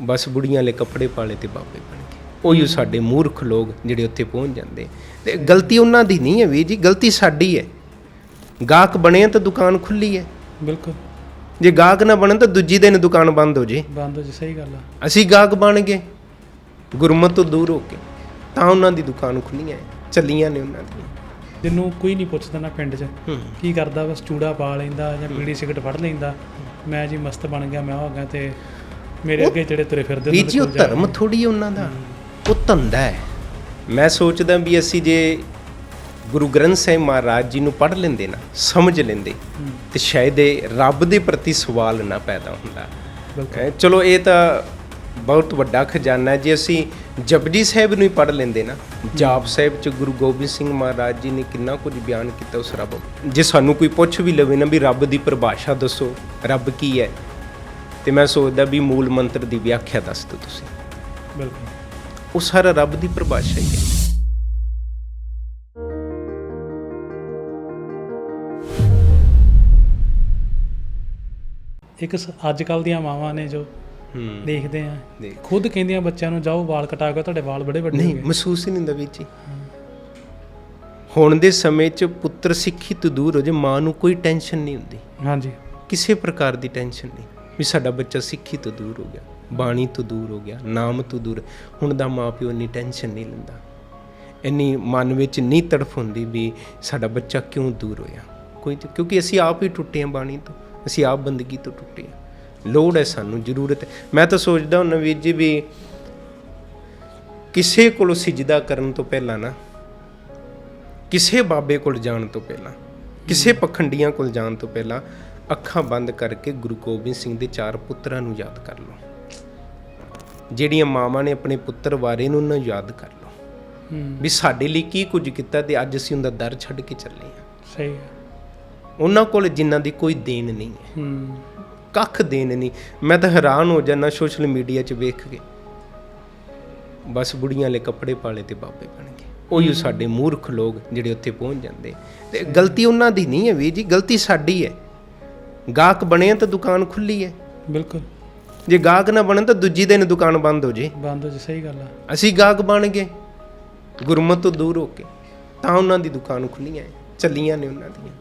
ਬਸ ਬੁੜੀਆਂ ਵਾਲੇ ਕੱਪੜੇ ਪਾਲੇ ਤੇ ਬਾਬੇ ਬਣ ਗਏ। ਉਹੀ ਸਾਡੇ ਮੂਰਖ ਲੋਕ ਜਿਹੜੇ ਉੱਥੇ ਪਹੁੰਚ ਜਾਂਦੇ। ਤੇ ਗਲਤੀ ਉਹਨਾਂ ਦੀ ਨਹੀਂ ਹੈ ਵੀਰ ਜੀ ਗਲਤੀ ਸਾਡੀ ਹੈ। ਗਾਹਕ ਬਣੇ ਤਾਂ ਦੁਕਾਨ ਖੁੱਲੀ ਹੈ। ਬਿਲਕੁਲ। ਜੇ ਗਾਹਕ ਨਾ ਬਣੇ ਤਾਂ ਦੂਜੀ ਦਿਨ ਦੁਕਾਨ ਬੰਦ ਹੋ ਜੇ। ਬੰਦ ਹੋ ਜੀ ਸਹੀ ਗੱਲ ਆ। ਅਸੀਂ ਗਾਹਕ ਬਣ ਗਏ। ਗੁਰਮਤ ਤੋਂ ਦੂਰ ਹੋ ਕੇ। ਤਾਂ ਉਹਨਾਂ ਦੀ ਦੁਕਾਨ ਖੁੱਲੀਆਂ ਹੈ, ਚੱਲੀਆਂ ਨੇ ਉਹਨਾਂ ਦੀਆਂ। ਜਿਹਨੂੰ ਕੋਈ ਨਹੀਂ ਪੁੱਛਦਾ ਨਾ ਪਿੰਡ 'ਚ। ਕੀ ਕਰਦਾ ਬਸ ਚੂੜਾ ਪਾ ਲੈਂਦਾ ਜਾਂ ਬੀੜੀ ਸਿਗਰਟ ਫੜ ਲੈਂਦਾ। ਮੈਂ ਜੀ ਮਸਤ ਬਣ ਗਿਆ ਮੈਂ ਹੋ ਗਿਆ ਤੇ ਮੇਰੇ ਅੱਗੇ ਜਿਹੜੇ ਤੁਰੇ ਫਿਰਦੇ ਵੀਰ ਜੀ ਉਹ ਧਰਮ ਥੋੜੀ ਉਹਨਾਂ ਦਾ। ਉਹ ਧੰਦਾ ਹੈ। ਮੈਂ ਸੋਚਦਾ ਵੀ ਅਸੀਂ ਜੇ ਗੁਰੂ ਗ੍ਰੰਥ ਸਾਹਿਬ ਮਹਾਰਾਜ ਜੀ ਨੂੰ ਪੜ੍ਹ ਲੈਂਦੇ ਨਾ ਸਮਝ ਲੈਂਦੇ ਤੇ ਸ਼ਾਇਦ ਇਹ ਰੱਬ ਦੇ ਪ੍ਰਤੀ ਸਵਾਲ ਨਾ ਪੈਦਾ ਹੁੰਦਾ। ਚਲੋ ਇਹ ਤਾਂ ਬਹੁਤ ਵੱਡਾ ਖਜ਼ਾਨਾ ਹੈ। ਜੇ ਅਸੀਂ ਜਪਜੀ ਸਾਹਿਬ ਨੂੰ ਹੀ ਪੜ੍ਹ ਲੈਂਦੇ ਨਾ ਜਾਪ ਸਾਹਿਬ ਚ ਗੁਰੂ ਗੋਬਿੰਦ ਸਿੰਘ ਮਹਾਰਾਜ ਜੀ ਨੇ ਕਿੰਨਾ ਕੁਝ ਬਿਆਨ ਕੀਤਾ ਉਸ ਰੱਬ ਜੇ ਸਾਨੂੰ ਕੋਈ ਪੁੱਛ ਵੀ ਲਵੇ ਨਾ ਵੀ ਰੱਬ ਦੀ ਪਰਿਭਾਸ਼ਾ ਦੱਸੋ ਰੱਬ ਕੀ ਹੈ ਤੇ ਮੈਂ ਸੋਚਦਾ ਵੀ ਮੂਲ ਮੰਤਰ ਦੀ ਵਿਆਖਿਆ ਦੱਸ ਦਿਓ ਤੁਸੀਂ। ਬਿਲਕੁਲ। ਉਹ ਸਾਰਾ ਰੱਬ ਦੀ ਪਰਿਭਾਸ਼ਾ ਹੀ ਹੈ। ਇੱਕ ਅੱਜ ਕੱਲ ਦੀਆਂ ਮਾਵਾਂ ਨੇ ਜੋ ਹੂੰ। ਦੇਖਦੇ ਆ। ਖੁਦ ਕਹਿੰਦੀਆਂ ਬੱਚਿਆਂ ਨੂੰ ਜਾਓ ਵਾਲ ਕਟਾ ਕੇ ਤੁਹਾਡੇ ਵਾਲ ਬੜੇ ਵੱਡੇ ਨਹੀਂ ਮਹਿਸੂਸ ਹੀ ਨਹੀਂ ਹੁੰਦਾ ਵਿੱਚ ਹੀ। ਹੁਣ ਦੇ ਸਮੇਂ 'ਚ ਪੁੱਤਰ ਸਿੱਖੀ ਤੋਂ ਦੂਰ ਹੋ ਜੇ ਮਾਂ ਨੂੰ ਕੋਈ ਟੈਨਸ਼ਨ ਨਹੀਂ ਹੁੰਦੀ। ਹਾਂਜੀ। ਕਿਸੇ ਪ੍ਰਕਾਰ ਦੀ ਟੈਨਸ਼ਨ ਨਹੀਂ। ਵੀ ਸਾਡਾ ਬੱਚਾ ਸਿੱਖੀ ਤੋਂ ਦੂਰ ਹੋ ਗਿਆ ਬਾਣੀ ਤੋਂ ਦੂਰ ਹੋ ਗਿਆ ਨਾਮ ਤੋਂ ਦੂਰ। ਹੁਣ ਦਾ ਮਾਪਿਓ ਇੰਨੀ ਟੈਨਸ਼ਨ ਨਹੀਂ ਲੈਂਦਾ। ਇੰਨੀ ਮਨ ਵਿੱਚ ਨਹੀਂ ਤੜਫ ਹੁੰਦੀ ਵੀ ਸਾਡਾ ਬੱਚਾ ਕਿਉਂ ਦੂਰ ਹੋਇਆ? ਕੋਈ ਕਿਉਂਕਿ ਅਸੀਂ ਆਪ ਹੀ ਟੁੱਟੇ ਹਾਂ ਬਾਣੀ ਤੋਂ ਅਸੀਂ ਆਪ ਬੰਦਗੀ ਤੋਂ ਟੁੱਟੇ ਹਾਂ। ਲੋੜ ਹੈ ਸਾਨੂੰ ਜ਼ਰੂਰਤ ਹੈ। ਮੈਂ ਤਾਂ ਸੋਚਦਾ ਹੁੰਦਾ ਵੀਰ ਜੀ ਵੀ ਕਿਸੇ ਕੋਲ ਸਿਜਦਾ ਕਰਨ ਤੋਂ ਪਹਿਲਾਂ ਨਾ ਕਿਸੇ ਬਾਬੇ ਕੋਲ ਜਾਣ ਤੋਂ ਪਹਿਲਾਂ ਕਿਸੇ ਪਖੰਡੀਆਂ ਕੋਲ ਜਾਣ ਤੋਂ ਪਹਿਲਾਂ ਅੱਖਾਂ ਬੰਦ ਕਰਕੇ ਗੁਰੂ ਗੋਬਿੰਦ ਸਿੰਘ ਦੇ ਚਾਰ ਪੁੱਤਰਾਂ ਨੂੰ ਯਾਦ ਕਰ ਲਓ। ਜਿਹੜੀਆਂ ਮਾਵਾਂ ਨੇ ਆਪਣੇ ਪੁੱਤਰ ਵਾਰੇ ਨੂੰ ਨਾ ਯਾਦ ਕਰ ਲਓ। ਵੀ ਸਾਡੇ ਲਈ ਕੀ ਕੁਝ ਕੀਤਾ ਤੇ ਅੱਜ ਅਸੀਂ ਉਹਦਾ ਦਰ ਛੱਡ ਕੇ ਚੱਲੇ ਹਾਂ। ਸਹੀ ਹੈ। ਉਹਨਾਂ ਕੋਲ ਜਿਨ੍ਹਾਂ ਦੀ ਕੋਈ ਦੇਣ ਨਹੀਂ ਹੈ। ਹੂੰ। ਕੱਖ ਦੇਣ ਨਹੀਂ। ਮੈਂ ਤਾਂ ਹੈਰਾਨ ਹੋ ਜਾਂਦਾ ਸੋਸ਼ਲ ਮੀਡੀਆ 'ਚ ਵੇਖ ਕੇ। ਬਸ ਬੁੜੀਆਂ ਵਾਲੇ ਕੱਪੜੇ ਪਾਲੇ ਤੇ ਬਾਬੇ ਬਣ ਗਏ। ਉਹੀ ਸਾਡੇ ਮੂਰਖ ਲੋਕ ਜਿਹੜੇ ਉੱਥੇ ਪਹੁੰਚ ਜਾਂਦੇ। ਤੇ ਗਲਤੀ ਉਹਨਾਂ ਦੀ ਨਹੀਂ ਹੈ ਵੀਰ ਜੀ ਗਲਤੀ ਸਾਡੀ ਹੈ। ਗਾਹਕ ਬਣੇ ਤਾਂ ਦੁਕਾਨ ਖੁੱਲੀ ਹੈ। ਬਿਲਕੁਲ। ਜੇ ਗਾਹਕ ਨਾ ਬਣੇ ਤਾਂ ਦੂਜੀ ਦਿਨ ਦੁਕਾਨ ਬੰਦ ਹੋ ਜੇ। ਬੰਦ ਹੋ ਜੀ ਸਹੀ ਗੱਲ ਆ। ਅਸੀਂ ਗਾਹਕ ਬਣ ਗਏ। ਗੁਰਮਤ ਤੋਂ ਦੂਰ ਹੋ ਕੇ। ਤਾਂ ਉਹਨਾਂ ਦੀ ਦੁਕਾਨ ਖੁੱਲੀਆਂ ਚੱਲੀਆਂ ਨੇ ਉਹਨਾਂ ਦੀਆਂ।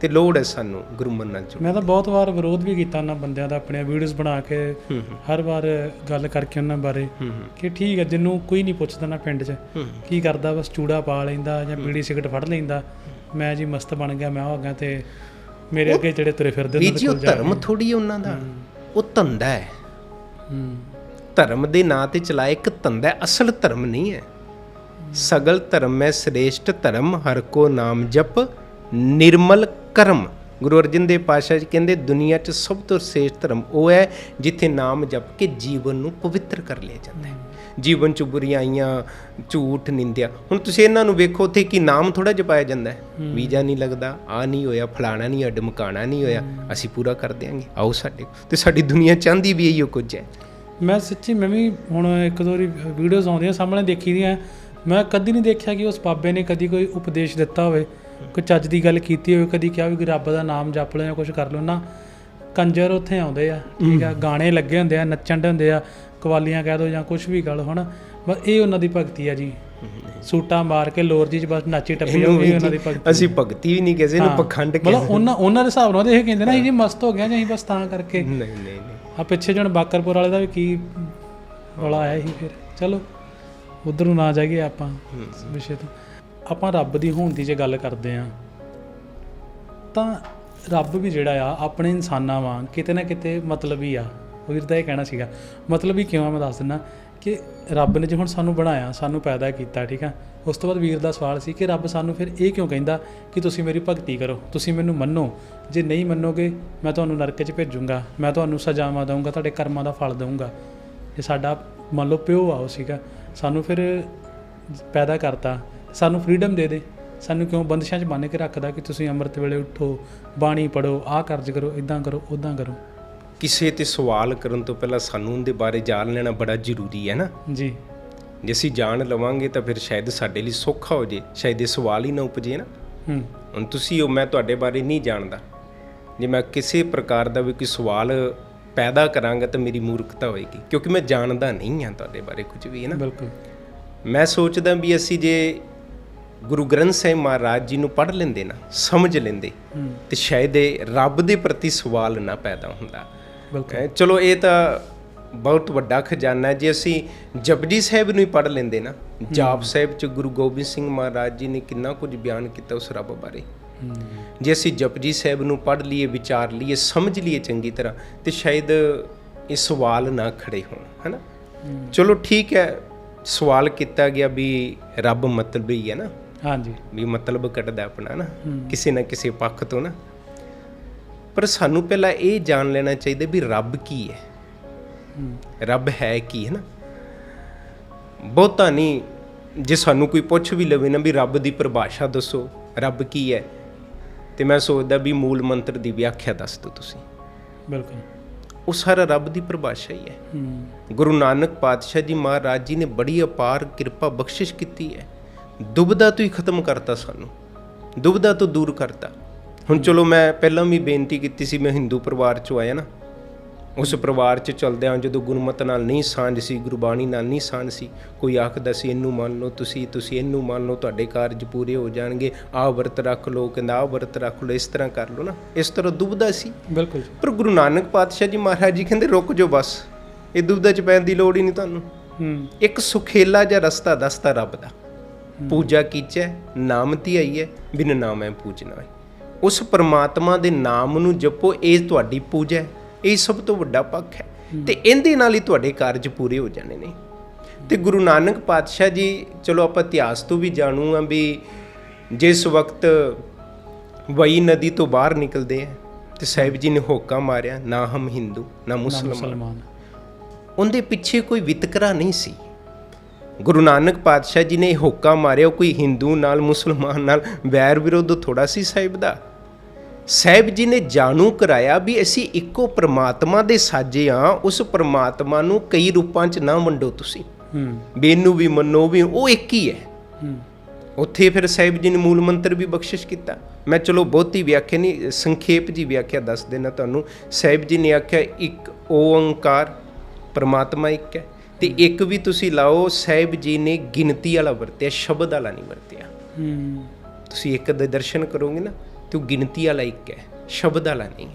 ਤੇ ਲੋੜ ਹੈ ਸਾਨੂੰ ਗੁਰੂ ਮੰਨਣ ਚ ਮੈਂ ਤਾਂ ਬਹੁਤ ਵਾਰ ਵਿਰੋਧ ਵੀ ਕੀਤਾ ਉਹਨਾਂ ਬੰਦਿਆਂ ਦਾ ਆਪਣੇ ਵੀਡੀਓਜ਼ ਬਣਾ ਕੇ ਹਰ ਵਾਰ ਗੱਲ ਕਰਕੇ ਉਹਨਾਂ ਬਾਰੇ ਕਿ ਠੀਕ ਹੈ ਜਿਹਨੂੰ ਕੋਈ ਨਹੀਂ ਪੁੱਛਦਾ ਨਾ ਪਿੰਡ 'ਚ। ਕੀ ਕਰਦਾ ਬਸ ਚੂੜਾ ਪਾ ਲੈਂਦਾ ਜਾਂ ਬੀੜੀ ਸਿਗਰਟ ਫੜ ਲੈਂਦਾ। ਮੈਂ ਜੀ ਮਸਤ ਬਣ ਗਿਆ ਮੈਂ ਹੋ ਗਿਆ ਤੇ ਮੇਰੇ ਅੱਗੇ ਜਿਹੜੇ ਤੁਰੇ ਫਿਰਦੇ ਉਹਨਾਂ ਦੇ ਉਹ ਕੋਲ ਜਾ ਧਰਮ ਥੋੜੀ ਉਹਨਾਂ ਦਾ। ਉਹ ਧੰਦਾ ਹੈ। ਹੂੰ। ਧਰਮ ਦੇ ਨਾਂ ਤੇ ਚਲਾਏ ਇੱਕ ਧੰਦਾ ਹੈ। ਅਸਲ ਧਰਮ ਨਹੀਂ ਹੈ। ਸਗਲ ਧਰਮ ਮੈਂ ਸ੍ਰੇਸ਼ਟ ਧਰਮ ਹਰ ਕੋ ਨਾਮ ਜਪ ਨਿਰਮਲ ਕਰਮ। ਗੁਰੂ ਅਰਜਨ ਦੇਵ ਪਾਤਸ਼ਾਹ ਜੀ ਕਹਿੰਦੇ ਦੁਨੀਆ 'ਚ ਸਭ ਤੋਂ ਸ੍ਰੇਸ਼ਟ ਧਰਮ ਉਹ ਹੈ ਜਿੱਥੇ ਨਾਮ ਜਪ ਕੇ ਜੀਵਨ ਨੂੰ ਪਵਿੱਤਰ ਕਰ ਲਿਆ ਜਾਂਦਾ ਹੈ। ਜੀਵਨ 'ਚ ਬੁਰੀਆਈਆਂ ਝੂਠ ਨਿੰਦਿਆ। ਹੁਣ ਤੁਸੀਂ ਇਹਨਾਂ ਨੂੰ ਵੇਖੋ ਉੱਥੇ ਕੀ ਨਾਮ ਥੋੜਾ ਜਪਾਇਆ ਜਾਂਦਾ ਹੈ। ਵੀਜ਼ਾ ਨਹੀਂ ਲੱਗਦਾ ਆ ਨਹੀਂ ਹੋਇਆ ਫਲਾਣਾ ਨਹੀਂ ਹੋਇਆ ਡਮਕਾਣਾ ਨਹੀਂ ਹੋਇਆ ਅਸੀਂ ਪੂਰਾ ਕਰ ਦਿਆਂਗੇ। ਆਓ ਸਾਡੇ ਤੇ ਸਾਡੀ ਦੁਨੀਆ ਚਾਹੁੰਦੀ ਵੀ ਇਹੋ ਕੁਝ ਹੈ। ਮੈਂ ਸੱਚੀ ਮੈਂ ਵੀ ਹੁਣ ਇੱਕ ਦੋ ਵਾਰੀ ਵੀਡੀਓਜ਼ ਆਉਂਦੀਆਂ ਸਾਹਮਣੇ ਦੇਖੀ ਦੀਆਂ। ਮੈਂ ਕਦੀ ਨਹੀਂ ਦੇਖਿਆ ਕਿ ਉਸ ਬਾਬੇ ਨੇ ਕਦੀ ਕੋਈ ਉਪਦੇਸ਼ ਦਿੱਤਾ ਹੋਵੇ ਕੋਈ ਚੱਜ ਦੀ ਗੱਲ ਕੀਤੀ ਹੋਵੇ ਕਦੀ ਕਿਹਾ ਵੀ ਰੱਬ ਦਾ ਨਾਮ ਜਪ ਲਓ ਜਾਂ ਕੁਝ ਕਰ ਲਓ। ਨਾ ਕੰਜਰ ਉੱਥੇ ਆਉਂਦੇ ਆ ਠੀਕ ਆ ਗਾਣੇ ਲੱਗੇ ਹੁੰਦੇ ਆ ਨੱਚਣ ਦੇ ਹੁੰਦੇ ਆ ਕਵਾਲੀਆਂ ਕਹਿ ਦੋ ਜਾਂ ਕੁਝ ਵੀ ਗੱਲ ਹਨਾ? ਬਸ ਇਹ ਉਹਨਾਂ ਦੀ ਭਗਤੀ ਆ ਜੀ। ਸੂਟਾਂ ਮਾਰ ਕੇ ਲੋਰ ਜੀ ਚ ਬਸ ਨਾਚੀ ਟੱਪੀ ਵੀ ਉਹਨਾਂ ਦੀ ਭਗਤੀ ਅਸੀਂ ਭਗਤੀ ਵੀ ਨਹੀਂ ਕਿਸੇ ਨੂੰ ਹਾਂ। ਪਖੰਡ ਮਤਲਬ ਕਹਿੰਦੇ ਉਹਨਾਂ ਉਹਨਾਂ ਦੇ ਹਿਸਾਬ ਨਾਲ ਇਹ ਕਹਿੰਦੇ ਨਾ ਇਹ ਜੀ ਮਸਤ ਹੋ ਗਿਆ ਜਾਂ ਅਸੀਂ ਬਸ ਤਾਂ ਕਰਕੇ। ਨਹੀਂ ਨਹੀਂ ਨਹੀਂ। ਆ ਪਿੱਛੇ ਜਣ ਬਾਕਰਪੁਰ ਵਾਲੇ ਦਾ ਵੀ ਕੀ ਰੌਲਾ ਆਇਆ ਸੀ ਫਿਰ। ਚਲੋ ਉਧਰ ਨੂੰ ਨਾ ਜਾਈਏ ਆਪਾਂ ਵਿਸ਼ੇ ਤੋਂ। ਆਪਾਂ ਰੱਬ ਦੀ ਹੋਣ ਦੀ ਜੇ ਗੱਲ ਕਰਦੇ ਆ ਤਾਂ ਰੱਬ ਵੀ ਜਿਹੜਾ ਆ ਆਪਣੇ ਇਨਸਾਨਾਂ ਵਾਂਗ ਕਿਤੇ ਨਾ ਕਿਤੇ ਮਤਲਬੀ ਆ। ਵੀਰ ਦਾ ਇਹ ਕਹਿਣਾ ਸੀਗਾ। ਮਤਲਬ ਮਤਲਬੀ ਕਿਉਂ ਆ, ਮੈਂ ਦੱਸ ਦਿੰਦਾ ਕਿ ਰੱਬ ਨੇ ਜੇ ਹੁਣ ਸਾਨੂੰ ਬਣਾਇਆ, ਸਾਨੂੰ ਪੈਦਾ ਕੀਤਾ, ਠੀਕ ਆ, ਉਸ ਤੋਂ ਬਾਅਦ ਵੀਰ ਦਾ ਸਵਾਲ ਸੀ ਕਿ ਰੱਬ ਸਾਨੂੰ ਫਿਰ ਇਹ ਕਿਉਂ ਕਹਿੰਦਾ ਕਿ ਤੁਸੀਂ ਮੇਰੀ ਭਗਤੀ ਕਰੋ, ਤੁਸੀਂ ਮੈਨੂੰ ਮੰਨੋ। ਜੇ ਨਹੀਂ ਮੰਨੋਗੇ, ਮੈਂ ਤੁਹਾਨੂੰ ਨਰਕ 'ਚ ਭੇਜੂੰਗਾ, ਮੈਂ ਤੁਹਾਨੂੰ ਸਜ਼ਾਵਾਂ ਦਊਂਗਾ, ਤੁਹਾਡੇ ਕਰਮਾਂ ਦਾ ਫਲ ਦਊਂਗਾ। ਇਹ ਸਾਡਾ ਮੰਨ ਲਓ ਪਿਓ ਆ ਉਹ ਸੀਗਾ, ਸਾਨੂੰ ਫਿਰ ਪੈਦਾ ਕਰਤਾ, ਸਾਨੂੰ ਫ੍ਰੀडम ਦੇ ਦੇ, ਸਾਨੂੰ ਕਿਉਂ ਬੰਦਸ਼ਾਂ 'ਚ ਬੰਨ੍ਹ ਕੇ ਰੱਖਦਾ ਕਿ ਤੁਸੀਂ ਅੰਮ੍ਰਿਤ ਵੇਲੇ ਉੱਠੋ, ਬਾਣੀ ਪੜੋ ਆਹ ਕਰਜ਼ ਕਰੋ ਇਦਾਂ ਕਰੋ ਉਦਾਂ ਕਰੋ। ਕਿਸੇ ਤੇ ਸਵਾਲ ਕਰਨ ਤੋਂ ਪਹਿਲਾਂ ਸਾਨੂੰ ਉਹਦੇ ਬਾਰੇ ਜਾਣ ਲੈਣਾ ਬੜਾ ਜ਼ਰੂਰੀ ਹੈ ਨਾ। ਜੀ। ਜੇ ਅਸੀਂ ਜਾਣ ਲਵਾਂਗੇ ਤਾਂ ਫਿਰ ਸ਼ਾਇਦ ਸਾਡੇ ਲਈ ਸੌਖਾ ਹੋ ਜੇ ਸ਼ਾਇਦ ਇਹ ਸਵਾਲ ਹੀ ਨਾ ਉਪਜੇ ਨਾ। ਹੂੰ। ਹੁਣ ਤੁਸੀਂ ਹੋ ਮੈਂ ਤੁਹਾਡੇ ਬਾਰੇ ਨਹੀਂ ਜਾਣਦਾ। ਜੇ ਮੈਂ ਕਿਸੇ ਪ੍ਰਕਾਰ ਦਾ ਵੀ ਕੋਈ ਸਵਾਲ ਪੈਦਾ ਕਰਾਂਗਾ ਤਾਂ ਮੇਰੀ ਮੂਰਖਤਾ ਹੋਏਗੀ ਕਿਉਂਕਿ ਮੈਂ ਜਾਣਦਾ ਨਹੀਂ ਹਾਂ ਤੁਹਾਡੇ ਬਾਰੇ ਕੁਝ ਵੀ ਹੈ ਨਾ। ਬਿਲਕੁਲ। ਮੈਂ ਸੋਚਦਾ ਵੀ ਅਸੀਂ ਜੇ ਗੁਰੂ ਗ੍ਰੰਥ ਸਾਹਿਬ ਮਹਾਰਾਜ ਜੀ ਨੂੰ ਪੜ੍ਹ ਲੈਂਦੇ ਨਾ ਸਮਝ ਲੈਂਦੇ ਤੇ ਸ਼ਾਇਦ ਇਹ ਰੱਬ ਦੇ ਪ੍ਰਤੀ ਸਵਾਲ ਨਾ ਪੈਦਾ ਹੁੰਦਾ। ਬਿਲਕੁਲ। ਚਲੋ ਇਹ ਤਾਂ ਬਹੁਤ ਵੱਡਾ ਖਜ਼ਾਨਾ ਹੈ। ਜੇ ਅਸੀਂ ਜਪਜੀ ਸਾਹਿਬ ਨੂੰ ਹੀ ਪੜ੍ਹ ਲੈਂਦੇ ਨਾ ਜਾਪ ਸਾਹਿਬ ਚ ਗੁਰੂ ਗੋਬਿੰਦ ਸਿੰਘ ਮਹਾਰਾਜ ਜੀ ਨੇ ਕਿੰਨਾ ਕੁਝ ਬਿਆਨ ਕੀਤਾ ਉਸ ਰੱਬ ਬਾਰੇ। ਜੇ ਅਸੀਂ ਜਪਜੀ ਸਾਹਿਬ ਨੂੰ ਪੜ੍ਹ ਲਈਏ ਵਿਚਾਰ ਲਈਏ ਸਮਝ ਲਈਏ ਚੰਗੀ ਤਰ੍ਹਾਂ ਤੇ ਸ਼ਾਇਦ ਇਹ ਸਵਾਲ ਨਾ ਖੜੇ ਹੋਣ ਹਨਾ। ਚਲੋ ਠੀਕ ਹੈ ਸਵਾਲ ਕੀਤਾ ਗਿਆ ਵੀ ਰੱਬ ਮਤਲਬ ਹੀ ਹੈ ਨਾ। ਹਾਂਜੀ। ਵੀ ਮਤਲਬ ਕੱਢਦਾ ਆਪਣਾ ਨਾ। ਕਿਸੇ ਨਾ ਕਿਸੇ ਪੱਖ ਤੋਂ ਨਾ। ਪਰ ਸਾਨੂੰ ਪਹਿਲਾਂ ਇਹ ਜਾਣ ਲੈਣਾ ਚਾਹੀਦਾ ਵੀ ਰੱਬ ਕੀ ਹੈ। ਰੱਬ ਹੈ ਕੀ ਹੈ ਨਾ? ਬਹੁਤਾ ਨਹੀਂ ਜੇ ਸਾਨੂੰ ਕੋਈ ਪੁੱਛ ਵੀ ਲਵੇ ਨਾ ਵੀ ਰੱਬ ਦੀ ਪਰਿਭਾਸ਼ਾ ਦੱਸੋ ਰੱਬ ਕੀ ਹੈ? ਤੇ ਮੈਂ ਸੋਚਦਾ ਵੀ ਮੂਲ ਮੰਤਰ ਦੀ ਵਿਆਖਿਆ ਦੱਸ ਦਿਓ ਤੁਸੀਂ। ਬਿਲਕੁਲ। ਉਹ ਸਾਰਾ ਰੱਬ ਦੀ ਪਰਿਭਾਸ਼ਾ ਹੈ ਹੂੰ। ਗੁਰੂ ਨਾਨਕ ਪਾਤਸ਼ਾਹ ਜੀ ਮਹਾਰਾਜ ਜੀ ਨੇ ਬੜੀ ਅਪਾਰ ਕਿਰਪਾ ਬਖਸ਼ਿਸ਼ ਕੀਤੀ ਹੈ। ਦੁਬਦਾ ਤੋਂ ਹੀ ਖਤਮ ਕਰਤਾ ਸਾਨੂੰ। ਦੁਬਦਾ ਤੋਂ ਦੂਰ ਕਰਤਾ। ਹੁਣ ਚਲੋ ਮੈਂ ਪਹਿਲਾਂ ਵੀ ਬੇਨਤੀ ਕੀਤੀ ਸੀ ਮੈਂ ਹਿੰਦੂ ਪਰਿਵਾਰ ਚੋਂ ਆਇਆ ਨਾ। ਉਸ ਪਰਿਵਾਰ 'ਚ ਚਲਦਿਆਂ ਜਦੋਂ ਗੁਰਮਤ ਨਾਲ ਨਹੀਂ ਸਾਂਝ ਸੀ ਗੁਰਬਾਣੀ ਨਾਲ ਨਹੀਂ ਸਾਂਝ ਸੀ ਕੋਈ ਆਖਦਾ ਸੀ ਇਹਨੂੰ ਮੰਨ ਲਓ ਤੁਸੀਂ ਤੁਸੀਂ ਇਹਨੂੰ ਮੰਨ ਲਓ ਤੁਹਾਡੇ ਕਾਰਜ ਪੂਰੇ ਹੋ ਜਾਣਗੇ ਆਹ ਵਰਤ ਰੱਖ ਲਓ ਕਹਿੰਦਾ ਆਹ ਵਰਤ ਰੱਖ ਲਓ ਇਸ ਤਰ੍ਹਾਂ ਕਰ ਲਓ ਨਾ। ਇਸ ਤਰ੍ਹਾਂ ਦੁਬਦਾ ਸੀ। ਬਿਲਕੁਲ। ਪਰ ਗੁਰੂ ਨਾਨਕ ਪਾਤਸ਼ਾਹ ਜੀ ਮਹਾਰਾਜ ਜੀ ਕਹਿੰਦੇ ਰੁਕ ਜਾਓ ਬਸ ਇਹ ਦੁਬਦਾ ਚ ਪੈਣ ਦੀ ਲੋੜ ਹੀ ਨਹੀਂ ਤੁਹਾਨੂੰ। ਹੂੰ। ਇੱਕ ਸੁਖੇਲਾ ਜਿਹਾ ਰਸਤਾ ਦੱਸਤਾ ਰੱਬ ਦਾ। ਪੂਜਾ ਕੀਚੈ ਨਾਮ ਧਿਆਈ ਹੈ ਬਿਨ ਨਾਮੈ ਪੂਜਨਾ ਹੈ ਉਸ ਪ੍ਰਮਾਤਮਾ ਦੇ ਨਾਮ ਨੂੰ ਜਪੋ ਇਹ ਤੁਹਾਡੀ ਪੂਜਾ ਹੈ ਇਹ ਸਭ ਤੋਂ ਵੱਡਾ ਪੱਖ ਹੈ। ਤੇ ਇਹਦੇ ਨਾਲ ਹੀ ਤੁਹਾਡੇ ਕਾਰਜ ਪੂਰੇ ਹੋ ਜਾਣੇ ਨੇ। ਤੇ ਗੁਰੂ ਨਾਨਕ ਪਾਤਸ਼ਾਹ ਜੀ ਚਲੋ ਆਪਾਂ ਇਤਿਹਾਸ ਤੋਂ ਵੀ ਜਾਣੂ ਆ ਵੀ ਜਿਸ ਵਕਤ ਵਈ ਨਦੀ ਤੋਂ ਬਾਹਰ ਨਿਕਲਦੇ ਆ ਤੇ ਸਾਹਿਬ ਜੀ ਨੇ ਹੋਕਾ ਮਾਰਿਆ ਨਾ ਹਮ ਹਿੰਦੂ ਨਾ ਮੁਸਲਮਾਨ। ਉਹਦੇ ਪਿੱਛੇ ਕੋਈ ਵਿਤਕਰਾ ਨਹੀਂ ਸੀ। ਗੁਰੂ ਨਾਨਕ ਪਾਤਸ਼ਾਹ ਜੀ ਨੇ ਹੋਕਾ ਮਾਰਿਆ ਕੋਈ ਹਿੰਦੂ ਨਾਲ ਮੁਸਲਮਾਨ ਨਾਲ ਵੈਰ ਵਿਰੋਧ ਥੋੜਾ ਸੀ ਸਾਹਿਬ ਦਾ। ਸਾਹਿਬ ਜੀ ਨੇ ਜਾਣੂ ਕਰਾਇਆ ਵੀ ਅਸੀਂ ਇੱਕੋ ਪ੍ਰਮਾਤਮਾ ਦੇ ਸਾਜੇ ਆ ਉਸ ਪ੍ਰਮਾਤਮਾ ਨੂੰ ਕਈ ਰੂਪਾਂ 'ਚ ਨਾ ਵੰਡੋ ਤੁਸੀਂ। ਹੂੰ। ਇਹਨੂੰ ਵੀ ਮੰਨੋ ਵੀ ਉਹ ਇੱਕ ਹੀ ਹੈ। ਹੂੰ। ਉੱਥੇ ਫਿਰ ਸਾਹਿਬ ਜੀ ਨੇ ਮੂਲ ਮੰਤਰ ਵੀ ਬਖਸ਼ਿਸ਼ ਕੀਤਾ। ਮੈਂ ਚਲੋ ਬਹੁਤੀ ਵਿਆਖਿਆ ਨਹੀਂ ਸੰਖੇਪ ਜੀ ਵਿਆਖਿਆ ਦੱਸ ਦੇਣਾ ਤੁਹਾਨੂੰ। ਸਾਹਿਬ ਜੀ ਨੇ ਆਖਿਆ ਇੱਕ ਓੰਕਾਰ ਪ੍ਰਮਾਤਮਾ ਇੱਕ ਹੈ ਤੇ ਇੱਕ ਵੀ ਤੁਸੀਂ ਲਾਓ ਸਾਹਿਬ ਜੀ ਨੇ ਗਿਣਤੀ ਵਾਲਾ ਵਰਤਿਆ ਸ਼ਬਦ ਵਾਲਾ ਨਹੀਂ ਵਰਤਿਆ। ਹੂੰ। ਤੁਸੀਂ ਇੱਕ ਦੇ ਦਰਸ਼ਨ ਕਰੋਗੇ ਨਾ ਤੇ ਉਹ ਗਿਣਤੀ ਵਾਲਾ ਇੱਕ ਹੈ, ਸ਼ਬਦ ਵਾਲਾ ਨਹੀਂ ਹੈ।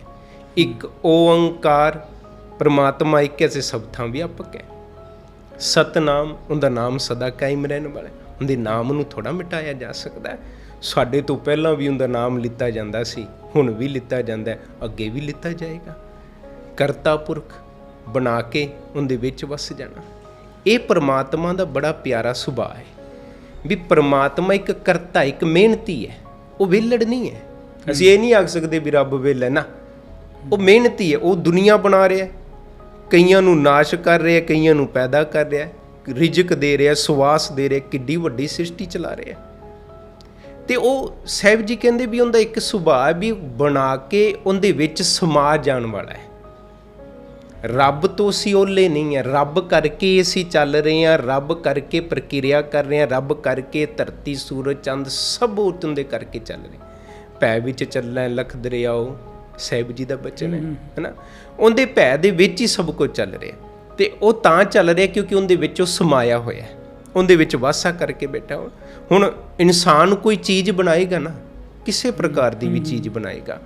ਇੱਕ ਓੰਕਾਰ ਪ੍ਰਮਾਤਮਾ ਇੱਕ ਹੈ ਤੇ ਸਭ ਥਾਂ ਵਿਆਪਕ ਹੈ। ਸਤਨਾਮ, ਉਹਦਾ ਨਾਮ ਸਦਾ ਕਾਇਮ ਰਹਿਣ ਵਾਲਾ ਉਹਦੇ ਨਾਮ ਨੂੰ ਥੋੜਾ ਮਿਟਾਇਆ ਜਾ ਸਕਦਾ ਹੈ। ਸਾਡੇ ਤੋਂ ਪਹਿਲਾਂ ਵੀ ਉਹਦਾ ਨਾਮ ਲਿੱਤਾ ਜਾਂਦਾ ਸੀ, ਹੁਣ ਵੀ ਲਿੱਤਾ ਜਾਂਦਾ ਹੈ, ਅੱਗੇ ਵੀ ਲਿੱਤਾ ਜਾਏਗਾ। ਕਰਤਾ ਪੁਰਖ, ਬਣਾ ਕੇ ਉਹਦੇ ਵਿੱਚ ਵਸ ਜਾਣਾ। ਇਹ ਪਰਮਾਤਮਾ ਦਾ ਬੜਾ ਪਿਆਰਾ ਸੁਭਾਅ ਹੈ। ਵੀ ਪਰਮਾਤਮਾ ਇੱਕ ਕਰਤਾ, ਇੱਕ ਮਿਹਨਤੀ ਹੈ। ਉਹ ਵਿਹਲੜ ਨਹੀਂ ਹੈ। ਅਸੀਂ ਇਹ ਨਹੀਂ ਆਖ ਸਕਦੇ ਵੀ ਰੱਬ ਵਿਹਲਾ ਨਾ। ਉਹ ਮਿਹਨਤੀ ਹੈ, ਉਹ ਦੁਨੀਆ ਬਣਾ ਰਿਹਾ ਹੈ। ਕਈਆਂ ਨੂੰ ਨਾਸ਼ ਕਰ ਰਿਹਾ ਕਈਆਂ ਨੂੰ ਪੈਦਾ ਕਰ ਰਿਹਾ ਰਿਜ਼ਕ ਦੇ ਰਿਹਾ, ਸਵਾਸ ਦੇ ਰਿਹਾ, ਕਿੱਡੀ ਵੱਡੀ ਸ੍ਰਿਸ਼ਟੀ ਚਲਾ ਰਿਹਾ ਤੇ ਉਹ ਸਾਹਿਬ ਜੀ ਕਹਿੰਦੇ ਵੀ ਉਹਦਾ ਇੱਕ ਸੁਭਾਅ ਵੀ ਬਣਾ ਕੇ ਉਹਦੇ ਵਿੱਚ ਸਮਾ ਜਾਣ ਵਾਲਾ ਹੈ। ਰੱਬ ਤੋਂ ਅਸੀਂ ਓਲੇ ਨਹੀਂ ਹੈ, ਰੱਬ ਕਰਕੇ ਅਸੀਂ ਚੱਲ ਰਹੇ ਹਾਂ, ਰੱਬ ਕਰਕੇ ਪ੍ਰਕਿਰਿਆ ਕਰ ਰਹੇ ਹਾਂ, ਰੱਬ ਕਰਕੇ ਧਰਤੀ, ਸੂਰਜ, ਚੰਦ ਸਭ ਉਹਦੇ ਕਰਕੇ ਚੱਲ ਰਹੇ। ਭੈ ਵਿੱਚ ਚੱਲਣਾ ਲਖ ਦਰਿਆਓ ਸਾਹਿਬ ਜੀ ਦਾ ਬਚਨ ਹੈ ਹੈਨਾ? ਉਹਦੇ ਭੈ ਦੇ ਵਿੱਚ ਹੀ ਸਭ ਕੁਝ ਚੱਲ ਰਿਹਾ। ਤੇ ਉਹ ਤਾਂ ਚੱਲ ਰਿਹਾ ਕਿਉਂਕਿ ਉਹਦੇ ਵਿੱਚ ਉਹ ਸਮਾਇਆ ਹੋਇਆ ਹੈ। ਉਹਦੇ ਵਿੱਚ ਵਾਸਾ ਕਰਕੇ ਬੈਠਾ ਹੁਣ ਇਨਸਾਨ ਕੋਈ ਚੀਜ਼ ਬਣਾਏਗਾ ਨਾ ਕਿਸੇ ਪ੍ਰਕਾਰ ਦੀ ਵੀ ਚੀਜ਼ ਬਣਾਏਗਾ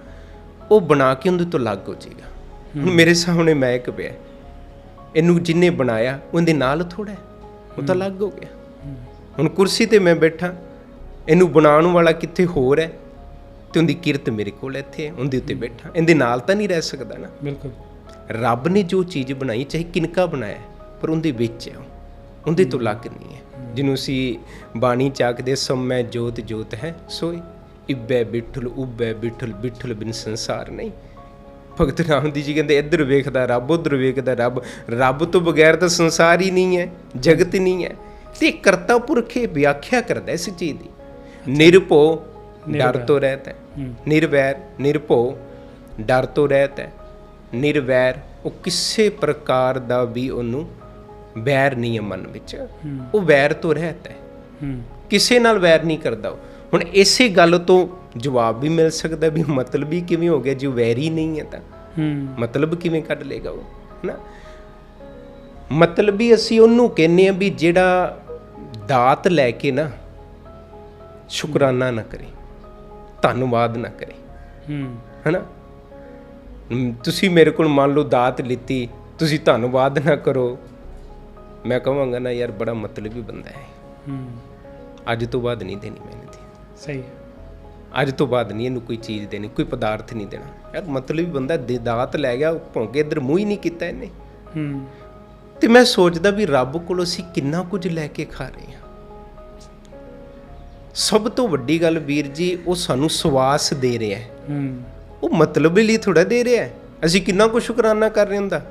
ਉਹ ਬਣਾ ਕੇ ਉਹਦੇ ਤੋਂ ਅਲੱਗ ਹੋ ਜਾਏਗਾ। ਹੁਣ ਮੇਰੇ ਸਾਹਮਣੇ ਮੈਕ ਪਿਆ। ਹੈ। ਇਹਨੂੰ ਜਿੰਨੇ ਬਣਾਇਆ ਉਹਦੇ ਨਾਲ ਥੋੜਾ ਉਹ ਤਾਂ ਅਲੱਗ ਹੋ ਗਿਆ। ਹੁਣ ਕੁਰਸੀ ਤੇ ਮੈਂ ਬੈਠਾ। ਇਹਨੂੰ ਬਣਾਉਣ ਵਾਲਾ ਕਿੱਥੇ ਹੋਰ ਹੈ? ਤੇ ਉਹਦੀ ਕਿਰਤ ਮੇਰੇ ਕੋਲ ਇੱਥੇ ਹੈ ਉਹਦੇ ਉੱਤੇ ਬੈਠਾ। ਇਹਦੇ ਨਾਲ ਤਾਂ ਨਹੀਂ ਰਹਿ ਸਕਦਾ ਨਾ। ਬਿਲਕੁਲ। ਰੱਬ ਨੇ ਜੋ ਚੀਜ਼ ਬਣਾਈ ਚਾਹੇ ਕਿਨਕਾ ਬਣਾਇਆ ਪਰ ਉਹਦੇ ਵਿੱਚ ਹੈ ਉਹ। ਉਹਦੇ ਤੋਂ ਅਲੱਗ ਨਹੀਂ ਹੈ। ਜਿਹਨੂੰ ਅਸੀਂ ਬਾਣੀ ਚਾਕਦੇ ਸਮੈ ਜੋਤ ਜੋਤ ਹੈ ਸੋਈ ਇਬੈ ਬਿਠਲ ਉਬੈ ਬਿਠਲ ਬਿਠਲ ਬਿਨ ਸੰਸਾਰ ਨਹੀਂ। ਭਗਤ ਰਾਮਦੀ ਜੀ ਕਹਿੰਦੇ ਇੱਧਰ ਵੇਖਦਾ ਰੱਬ ਉੱਧਰ ਵੇਖਦਾ ਰੱਬ। ਰੱਬ ਤੋਂ ਬਗੈਰ ਤਾਂ ਸੰਸਾਰ ਹੀ ਨਹੀਂ ਹੈ ਜਗਤ ਨਹੀਂ ਹੈ। ਤੇ ਕਰਤਾ ਪੁਰਖ ਵਿਆਖਿਆ ਕਰਦਾ ਇਸ ਚੀਜ਼ ਦੀ। ਨਿਰਭਉ ਡਰ ਤੋਂ ਰਹਿਤ ਹੈ ਹੂੰ ਨਿਰਵੈਰ ਨਿਰਭਉ ਡਰ ਤੋਂ ਰਹਿਤ ਹੈ ਨਿਰਵੈਰ ਉਹ ਕਿਸੇ ਪ੍ਰਕਾਰ ਦਾ ਵੀ ਉਹਨੂੰ ਵੈਰ ਨਹੀਂ ਹੈ ਮਨ ਵਿੱਚ ਉਹ ਵੈਰ ਤੋਂ ਰਹਿਤ ਹੈ ਕਿਸੇ ਨਾਲ ਵੈਰ ਨਹੀਂ ਕਰਦਾ। ਹੁਣ ਇਸੇ ਗੱਲ ਤੋਂ ਜਵਾਬ ਵੀ ਮਿਲ ਸਕਦਾ ਵੀ ਮਤਲਬ ਹੀ ਕਿਵੇਂ ਹੋ ਗਿਆ ਜੇ ਵੈਰੀ ਨਹੀਂ ਹੈ ਤਾਂ ਮਤਲਬ ਕਿਵੇਂ ਕੱਢ ਲੇਗਾ ਉਹ ਹਨਾ ਮਤਲਬ ਵੀ ਅਸੀਂ ਉਹਨੂੰ ਕਹਿੰਨੇ ਆ ਵੀ ਜਿਹੜਾ ਦਾਤ ਲੈ ਕੇ ਨਾ ਸ਼ੁਕਰਾਨਾ ਨਾ ਕਰੇ ਧੰਨਵਾਦ ਨਾ ਕਰੇ। ਹੂੰ। ਹਨਾ? ਤੁਸੀਂ ਮੇਰੇ ਕੋਲ ਮੰਨ ਲਓ ਦਾਤ ਲਿੱਤੀ ਤੁਸੀਂ ਧੰਨਵਾਦ ਨਾ ਕਰੋ। ਮੈਂ ਕਹਾਂਗਾ ਨਾ ਯਾਰ ਬੜਾ ਮਤਲਬੀ ਬੰਦਾ ਹੈ। ਹੂੰ। ਅੱਜ ਤੋਂ ਬਾਅਦ ਨਹੀਂ ਦੇਣੀ ਮੈਨੇ ਦੀ ਸਹੀ। ਹੈ ਅੱਜ ਤੋਂ ਬਾਅਦ ਨਹੀਂ ਇਹਨੂੰ ਕੋਈ ਚੀਜ਼ ਦੇਣੀ ਕੋਈ ਪਦਾਰਥ ਨਹੀਂ ਦੇਣਾ। ਯਾਰ ਮਤਲਬੀ ਬੰਦਾ ਦੇ- ਦਾਤ ਲੈ ਗਿਆ ਭੌਂਕੇ ਇਧਰ ਮੂੰਹ ਹੀ ਨਹੀਂ ਕੀਤਾ ਇਹਨੇ। ਹੂੰ। ਤੇ ਮੈਂ ਸੋਚਦਾ ਵੀ ਰੱਬ ਕੋਲ ਅਸੀਂ ਕਿੰਨਾ ਕੁਝ ਲੈ ਕੇ ਖਾ ਰਹੇ ਹਾਂ। ਸਭ ਤੋਂ ਵੱਡੀ ਗੱਲ ਵੀਰ ਜੀ ਉਹ ਸਾਨੂੰ ਸਵਾਸ ਦੇ ਰਿਹਾ ਹੈ। ਹੂੰ। ਉਹ ਮਤਲਬ ਲਈ ਥੋੜਾ ਦੇ ਰਿਹਾ ਹੈ। ਅਸੀਂ ਕਿੰਨਾ ਕੁ ਸ਼ੁਕਰਾਨਾ ਕਰ ਰਹੇ ਹੁੰਦਾ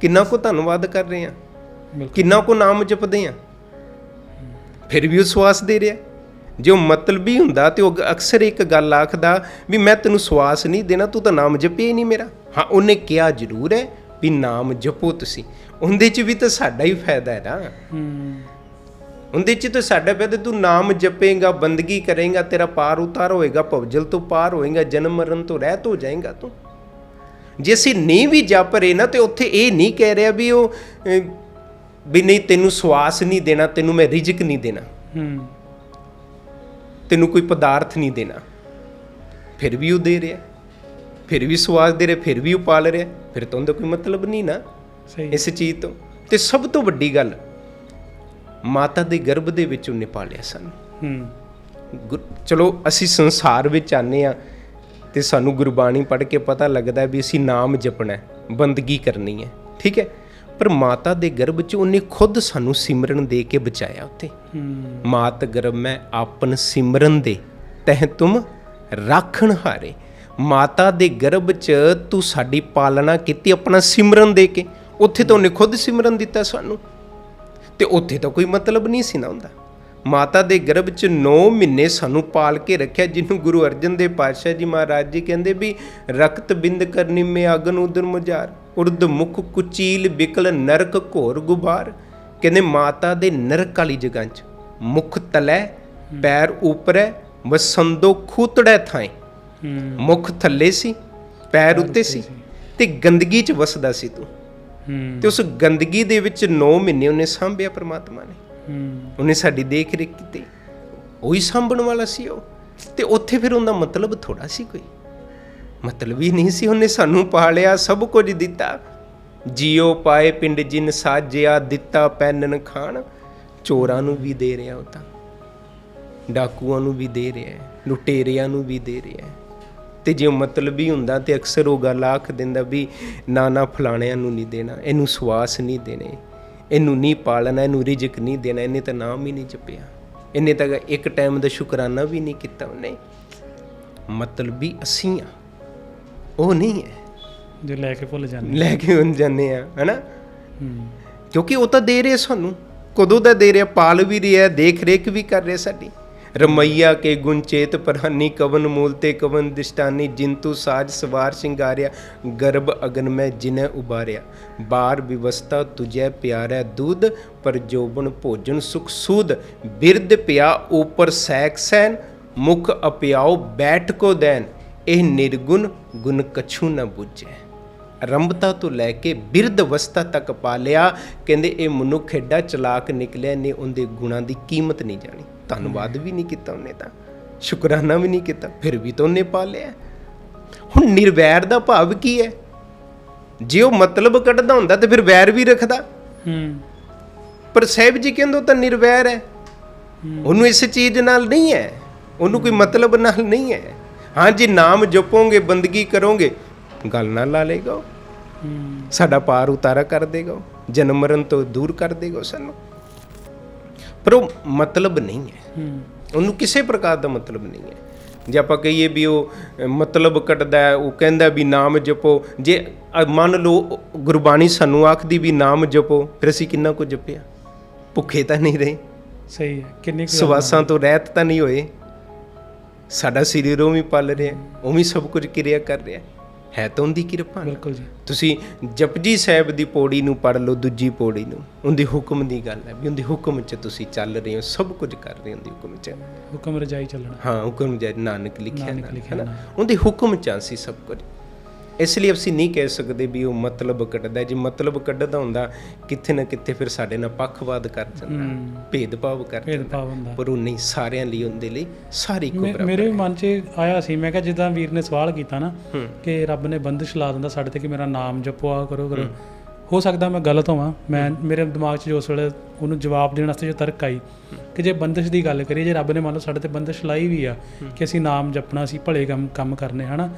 ਕਿੰਨਾ ਕੁ ਧੰਨਵਾਦ ਕਰ ਰਹੇ ਹਾਂ। ਕਿੰਨਾ ਕੁ ਨਾਮ ਜਪਦੇ ਹਾਂ। ਫਿਰ ਵੀ ਉਹ ਸਵਾਸ ਦੇ ਰਿਹਾ ਜੇ ਮਤਲਬੀ ਹੁੰਦਾ ਤੇ ਉਹ ਅਕਸਰ ਇੱਕ ਗੱਲ ਆਖਦਾ ਵੀ ਮੈਂ ਤੈਨੂੰ ਸਵਾਸ ਨਹੀਂ ਦੇਣਾ ਤੂੰ ਤਾਂ ਨਾਮ ਜਪਿਆ ਹੀ ਨਹੀਂ ਮੇਰਾ। ਹਾਂ ਉਹਨੇ ਕਿਹਾ ਜ਼ਰੂਰ ਹੈ ਵੀ ਨਾਮ ਜਪੋ ਤੁਸੀਂ। ਉਹਦੇ 'ਚ ਵੀ ਤਾਂ ਸਾਡਾ ਹੀ ਫਾਇਦਾ ਹੈ ਨਾ। ਹੂੰ। ਉਹਦੇ 'ਚ ਤਾਂ ਸਾਡਾ ਫਾਇਦਾ ਤੂੰ ਨਾਮ ਜਪੇਗਾ ਬੰਦਗੀ ਕਰੇਗਾ ਤੇਰਾ ਪਾਰ ਉਤਾਰ ਹੋਏਗਾ ਭਵਜਲ ਤੋਂ ਪਾਰ ਹੋਏਗਾ ਜਨਮ ਮਰਨ ਤੋਂ ਰਹਿਤ ਹੋ ਜਾਏਗਾ ਤੂੰ। ਜੇ ਅਸੀਂ ਨਹੀਂ ਵੀ ਜਪ ਰਹੇ ਨਾ ਤੇ ਉੱਥੇ ਇਹ ਨਹੀਂ ਕਹਿ ਰਿਹਾ ਵੀ ਉਹ ਵੀ ਨਹੀਂ ਤੈਨੂੰ ਸਵਾਸ ਨਹੀਂ ਦੇਣਾ ਤੈਨੂੰ ਮੈਂ ਰਿਜਕ ਨਹੀਂ ਦੇਣਾ। ਹੂੰ। ਤੈਨੂੰ ਕੋਈ ਪਦਾਰਥ ਨਹੀਂ ਦੇਣਾ। ਫਿਰ ਵੀ ਉਹ ਦੇ ਰਿਹਾ। ਫਿਰ ਵੀ ਸਵਾਸ ਦੇ ਰਿਹਾ ਫਿਰ ਵੀ ਉਹ ਪਾਲ ਰਿਹਾ। ਫਿਰ ਤਾਂ ਉਹਦਾ ਕੋਈ ਮਤਲਬ ਨਹੀਂ ਨਾ। ਇਸ ਚੀਜ਼ ਤੋਂ। ਤੇ ਸਭ ਤੋਂ ਵੱਡੀ ਗੱਲ ਮਾਤਾ ਦੇ ਗਰਭ ਦੇ ਵਿੱਚ ਉਹਨੇ ਪਾਲਿਆ ਸਾਨੂੰ। ਹੂੰ। ਚਲੋ ਅਸੀਂ ਸੰਸਾਰ ਵਿੱਚ ਆਨੇ ਆ ਤੇ ਸਾਨੂੰ ਗੁਰਬਾਣੀ ਪੜ੍ਹ ਕੇ ਪਤਾ ਲੱਗਦਾ ਵੀ ਅਸੀਂ ਨਾਮ ਜਪਣਾ ਬੰਦਗੀ ਕਰਨੀ ਹੈ ਠੀਕ ਹੈ? ਪਰ ਮਾਤਾ ਦੇ ਗਰਭ 'ਚ ਉਹਨੇ ਖੁਦ ਸਾਨੂੰ ਸਿਮਰਨ ਦੇ ਕੇ ਬਚਾਇਆ ਉੱਥੇ। ਹੂੰ। ਮਾਤ ਗਰਭ ਮੈਂ ਆਪਨ ਸਿਮਰਨ ਦੇ ਤਹ ਤੁਮ ਰਾਖਣ ਹਾਰੇ। ਮਾਤਾ ਦੇ ਗਰਭ 'ਚ ਤੂੰ ਸਾਡੀ ਪਾਲਣਾ ਕੀਤੀ ਆਪਣਾ ਸਿਮਰਨ ਦੇ ਕੇ ਉੱਥੇ ਤਾਂ ਉਹਨੇ ਖੁਦ ਸਿਮਰਨ ਦਿੱਤਾ ਸਾਨੂੰ। ਤੇ ਉੱਥੇ ਤਾਂ ਕੋਈ ਮਤਲਬ ਨਹੀਂ ਸੀ ਨਾ ਹੁੰਦਾ। ਮਾਤਾ ਦੇ ਗਰਭ 'ਚ 9 ਮਹੀਨੇ ਸਾਨੂੰ ਪਾਲ ਕੇ ਰੱਖਿਆ ਜਿਹਨੂੰ ਗੁਰੂ ਅਰਜਨ ਦੇਵ ਪਾਤਸ਼ਾਹ ਜੀ ਮਹਾਰਾਜ ਜੀ ਕਹਿੰਦੇ ਵੀ ਰਕਤ ਬਿੰਦ ਕਰਨੀ ਮੇ ਅਗਨ ਉਦਰ ਮੁਜਾਰ ਉਰਦ ਮੁਖ ਕੁਚੀਲ ਬਿਕਲ ਨਰਕ ਘੋਰ ਗੁਬਾਰ। ਕਹਿੰਦੇ ਮਾਤਾ ਦੇ ਨਰਕ ਵਾਲੀ ਜਗ੍ਹਾ 'ਚ ਮੁਖ ਤਲੈ ਪੈਰ ਉਪਰੈ ਵਸੰਦੋ ਖੂਤੜੈ ਹੂੰ। ਮੁਖ ਥੱਲੇ ਸੀ ਪੈਰ ਉੱਤੇ ਸੀ। ਤੇ ਗੰਦਗੀ 'ਚ ਵਸਦਾ ਸੀ ਤੂੰ। ਤੇ ਉਸ ਗੰਦਗੀ ਦੇ ਵਿੱਚ 9 ਮਹੀਨੇ ਉਹਨੇ ਸਾਂਭਿਆ ਪ੍ਰਮਾਤਮਾ ਨੇ। ਉਹਨੇ ਸਾਡੀ ਦੇਖ ਰੇਖ ਕੀਤੀ। ਉਹੀ ਸਾਂਭਣ ਵਾਲਾ ਸੀ ਉਹ। ਤੇ ਉੱਥੇ ਫਿਰ ਉਹਦਾ ਮਤਲਬ ਥੋੜਾ ਸੀ ਕੋਈ। ਮਤਲਬ ਹੀ ਨਹੀਂ ਸੀ ਉਹਨੇ ਸਾਨੂੰ ਪਾਲਿਆ ਸਭ ਕੁਝ ਦਿੱਤਾ। ਜੀਓ ਪਾਏ ਪਿੰਡ ਜਿਨ ਸਾਜਿਆ ਦਿੱਤਾ ਪੈਨਨ ਖਾਣ। ਚੋਰਾਂ ਨੂੰ ਵੀ ਦੇ ਰਿਹਾ ਉਹ ਤਾਂ। ਡਾਕੂਆਂ ਨੂੰ ਵੀ ਦੇ ਰਿਹਾ ਲੁਟੇਰਿਆਂ ਨੂੰ ਵੀ ਦੇ ਰਿਹਾ ਤੇ ਜੇ ਮਤਲਬ ਹੀ ਹੁੰਦਾ ਤੇ ਅਕਸਰ ਉਹ ਗੱਲ ਆਖ ਦਿੰਦਾ ਵੀ ਨਾ ਨਾ ਫਲਾਣਿਆਂ ਨੂੰ ਨਹੀਂ ਦੇਣਾ ਇਹਨੂੰ ਸਵਾਸ ਨਹੀਂ ਦੇਣੇ ਇਹਨੂੰ ਨਹੀਂ ਪਾਲਣਾ ਇਹਨੂੰ ਰਿਜਕ ਨਹੀਂ ਦੇਣਾ ਇਹਨੇ ਤਾਂ ਨਾਮ ਹੀ ਨਹੀਂ ਜਪਿਆ। ਇਹਨੇ ਤਾਂ ਇੱਕ ਟਾਈਮ ਦਾ ਸ਼ੁਕਰਾਨਾ ਵੀ ਨਹੀਂ ਕੀਤਾ ਉਹਨੇ। ਮਤਲਬ ਵੀ ਅਸੀਂ ਆ ਉਹ ਨਹੀਂ ਹੈ। ਜੋ ਲੈ ਕੇ ਭੁੱਲ ਜਾਂਦੇ ਲੈ ਕੇ ਹੁਣ ਜਾਂਦੇ ਆ ਹਨਾ? ਕਿਉਂਕਿ ਉਹ ਤਾਂ ਦੇ ਰਿਹਾ ਸਾਨੂੰ। ਕਦੋਂ ਦਾ ਦੇ ਰਿਹਾ ਪਾਲ ਵੀ ਰਿਹਾ ਦੇਖ ਰੇਖ ਵੀ ਕਰ ਰਿਹਾ ਸਾਡੀ। ਰਮਈਆ ਕੇ ਗੁਣ ਚੇਤ ਪਰਹਾਨੀ ਕਵਨ ਮੂਲ ਤੇ ਕਵਨ ਦਿਸ਼ਟਾਨੀ, ਜਿੰਤੂ ਸਾਜ ਸਵਾਰ ਸ਼ਿੰਗਾਰਿਆ, ਗਰਭ ਅਗਨ ਮੈਂ ਜਿਨੈ ਉਬਾਰਿਆ। ਬਾਰ ਵਿਵਸਥਾ ਤੁਝੈ ਪਿਆਰੈ ਦੁੱਧ ਪਰ ਜੋਬਨ ਭੋਜਨ ਸੁਖ ਸੂਦ। ਬਿਰਧ ਪਿਆ ਉਪਰ ਸੈਕ ਸੈਨ, ਮੁਖ ਅਪਿਆਓ ਬੈਠ ਕੋ ਦੇਨ। ਇਹ ਨਿਰਗੁਣ ਗੁਣ ਕਛੂ ਨ ਬੁਝੈ। ਆਰੰਭਤਾ ਤੋਂ ਲੈ ਕੇ ਬਿਰਧ ਅਵਸਥਾ ਤੱਕ ਪਾ ਲਿਆ। ਕਹਿੰਦੇ ਇਹ ਮਨੁੱਖ ਐਡਾ ਚਲਾਕ ਨਿਕਲਿਆ ਨੇ ਉਹਦੇ ਗੁਣਾਂ ਦੀ ਕੀਮਤ ਨਹੀਂ ਜਾਣੀ। ਧੰਨਵਾਦ ਵੀ ਨਹੀਂ ਕੀਤਾ ਉਹਨੇ ਤਾਂ ਸ਼ੁਕਰਾਨਾ ਵੀ ਨਹੀਂ ਕੀਤਾ ਫਿਰ ਵੀ ਤਾਂ ਉਹਨੇ ਪਾਲਿਆ ਹੁਣ ਨਿਰਵੈਰ ਦਾ ਭਾਵ ਕੀ ਹੈ? ਜੇ ਉਹ ਮਤਲਬ ਕੱਢਦਾ ਹੁੰਦਾ ਤੇ ਫਿਰ ਵੈਰ ਵੀ ਰੱਖਦਾ। ਹੂੰ। ਪਰ ਸਾਹਿਬ ਜੀ ਕਹਿੰਦੇ ਤਾਂ ਨਿਰਵੈਰ ਹੈ। ਉਹਨੂੰ ਇਸ ਚੀਜ਼ ਨਾਲ ਨਹੀਂ ਹੈ। ਉਹਨੂੰ ਕੋਈ ਮਤਲਬ ਨਾਲ ਨਹੀਂ ਹੈ। ਹਾਂ ਜੀ ਨਾਮ ਜਪੋਗੇ ਬੰਦਗੀ ਕਰੋਗੇ ਗੱਲ ਨਾਲ ਲਾ ਲੇਗਾ ਸਾਡਾ ਪਾਰ ਉਤਾਰਾ ਕਰ ਦੇਗਾ ਜਨਮ ਮਰਨ ਤੋਂ ਦੂਰ ਕਰ ਦੇਗਾ ਸਾਨੂੰ। ਪਰ ਉਹ ਮਤਲਬ ਨਹੀਂ ਹੈ। ਉਹਨੂੰ ਕਿਸੇ ਪ੍ਰਕਾਰ ਦਾ ਮਤਲਬ ਨਹੀਂ ਹੈ। ਜੇ ਆਪਾਂ ਕਹੀਏ ਵੀ ਉਹ ਮਤਲਬ ਕੱਢਦਾ ਹੈ, ਉਹ ਕਹਿੰਦਾ ਵੀ ਨਾਮ ਜਪੋ ਜੇ ਮੰਨ ਲਓ ਗੁਰਬਾਣੀ ਸਾਨੂੰ ਆਖਦੀ ਵੀ ਨਾਮ ਜਪੋ ਫਿਰ ਅਸੀਂ ਕਿੰਨਾ ਕੁ ਜਪਿਆ? ਭੁੱਖੇ ਤਾਂ ਨਹੀਂ ਰਹੇ। ਸਹੀ ਹੈ ਕਿੰਨੀ ਕੁ ਸਵਾਸਾਂ ਤੋਂ ਰਹਿਤ ਤਾਂ ਨਹੀਂ ਹੋਏ। ਸਾਡਾ ਸਰੀਰ ਉਹ ਵੀ ਪਲ ਰਿਹਾ ਉਹ ਵੀ ਸਭ ਕੁਝ ਕਿਰਿਆ ਕਰ ਰਿਹਾ। ਹੈ ਤਾਂ ਉਹਦੀ ਕਿਰਪਾ। ਬਿਲਕੁਲ ਜੀ। ਤੁਸੀਂ ਜਪਜੀ ਸਾਹਿਬ ਦੀ ਪੌੜੀ ਨੂੰ ਪੜ ਲਓ ਦੂਜੀ ਪੌੜੀ ਨੂੰ। ਉਹਦੇ ਹੁਕਮ ਦੀ ਗੱਲ ਹੈ ਵੀ ਉਹਦੇ ਹੁਕਮ 'ਚ ਤੁਸੀਂ ਚੱਲ ਰਹੇ ਹੋ ਸਭ ਕੁਝ ਕਰ ਰਹੇ ਹੋ ਉਹਦੇ ਹੁਕਮ 'ਚ। ਹੁਕਮ ਰਜਾਈ ਚੱਲਣਾ। ਹਾਂ ਹੁਕਮ ਜੈ ਨਾਨਕ ਲਿਖਿਆ ਹੈ ਨਾ। ਉਹਦੇ ਹੁਕਮ 'ਚ ਅਸੀਂ ਸਭ ਕੁਝ। ਇਸ ਲਈ ਅਸੀਂ ਨਹੀਂ ਕਹਿ ਸਕਦੇ ਵੀ ਉਹ ਮਤਲਬ ਕੱਢਦਾ। ਜੇ ਮਤਲਬ ਕੱਢਦਾ ਹੁੰਦਾ ਕਿੱਥੇ ਨਾ ਕਿੱਥੇ ਫਿਰ ਸਾਡੇ ਨਾਲ ਪੱਖਵਾਦ ਕਰ ਜਾਂਦਾ ਭੇਦਭਾਵ ਕਰ ਜਾਂਦਾ। ਭੇਦਭਾਵ ਹੁੰਦਾ। ਪਰ ਉਹ ਨਹੀਂ ਸਾਰਿਆਂ ਲਈ ਉਹਦੇ ਲਈ ਸਾਰੀ ਇੱਕੋ ਬਰਾਬਰ ਮੇਰੇ ਮਨ 'ਚ ਆਇਆ ਸੀ ਮੈਂ ਕਿਹਾ ਜਿੱਦਾਂ ਵੀਰ ਨੇ ਸਵਾਲ ਕੀਤਾ ਨਾ। ਕਿ ਰੱਬ ਨੇ ਬੰਦਿਸ਼ ਲਾ ਦਿੰਦਾ ਸਾਡੇ ਤੇ ਕਿ ਮੇਰਾ ਨਾਮ ਜਪੋ ਆ ਕਰੋ ਕਰੋ। ਹੋ। ਸਕਦਾ ਮੈਂ ਗਲਤ ਹੋਵਾਂ। ਮੈਂ ਮੇਰੇ ਦਿਮਾਗ 'ਚ ਜੋ ਉਸ ਵੇਲੇ ਉਹਨੂੰ ਜਵਾਬ ਦੇਣ ਵਾਸਤੇ ਜੋ ਤਰਕ ਆਈ ਕਿ ਜੇ ਬੰਦਿਸ਼ ਦੀ ਗੱਲ ਕਰੀਏ ਜੇ ਰੱਬ ਨੇ ਮੰਨ ਲਓ ਸਾਡੇ ਤੇ ਬੰਦਿਸ਼ ਲਾਈ ਵੀ ਆ ਕਿ ਅਸੀਂ ਨਾਮ ਜਪਣਾ ਅਸੀਂ ਭਲੇ ਕੰਮ ਕੰਮ ਕਰਨੇ ਹਨਾ?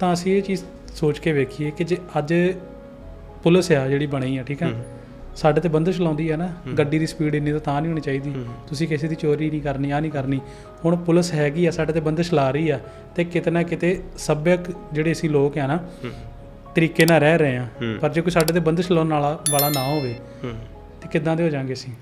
ਤਾਂ ਅਸੀਂ ਇਹ ਚੀਜ਼ ਸੋਚ ਕੇ ਵੇਖੀਏ ਕਿ ਜੇ ਅੱਜ ਪੁਲਿਸ ਆ ਜਿਹੜੀ ਬਣੀ ਆ ਠੀਕ ਆ? ਸਾਡੇ ਤੇ ਬੰਦਿਸ਼ ਲਾਉਂਦੀ ਆ ਨਾ ਗੱਡੀ ਦੀ ਸਪੀਡ ਇੰਨੀ ਤਾਂ ਤਾਂ ਨਹੀਂ ਹੋਣੀ ਚਾਹੀਦੀ। ਤੁਸੀਂ ਕਿਸੇ ਦੀ ਚੋਰੀ ਨਹੀਂ ਕਰਨੀ ਆ ਨਹੀਂ ਕਰਨੀ। ਹੁਣ ਪੁਲਿਸ ਹੈਗੀ ਆ ਸਾਡੇ ਤੇ ਬੰਦਿਸ਼ ਲਾ ਰਹੀ ਆ ਤੇ ਕਿਤੇ ਨਾ ਕਿਤੇ ਸੱਭਿਅਕ ਜਿਹੜੇ ਅਸੀਂ ਲੋਕ ਆ ਨਾ ਤਰੀਕੇ ਨਾਲ ਰਹਿ ਰਹੇ ਆ। ਪਰ ਜੇ ਕੋਈ ਸਾਡੇ ਤੇ ਬੰਦਿਸ਼ ਲਾਉਣ ਵਾਲਾ ਵਾਲਾ ਨਾ ਹੋਵੇ ਤੇ ਕਿੱਦਾਂ ਦੇ ਹੋ ਜਾਾਂਗੇ ਅਸੀਂ?